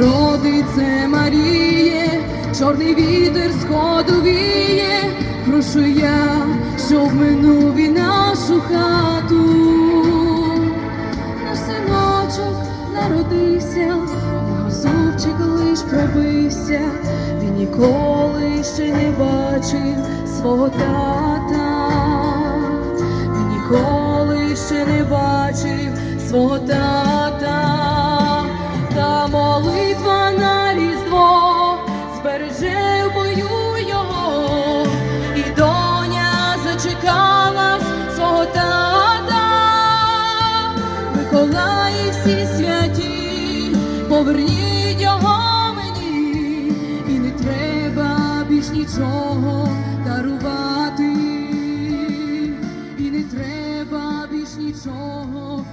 Богородице Маріє, чорний вітер сходу віє, прошу я, щоб минув і нашу хату. Наш синочок народився, його зубчик лиш пробився, він ніколи ще не бачив свого тата, він ніколи ще не бачив свого тата, Миколаї всі святі, поверніть його мені, і не треба більш нічого дарувати, і не треба більш нічого.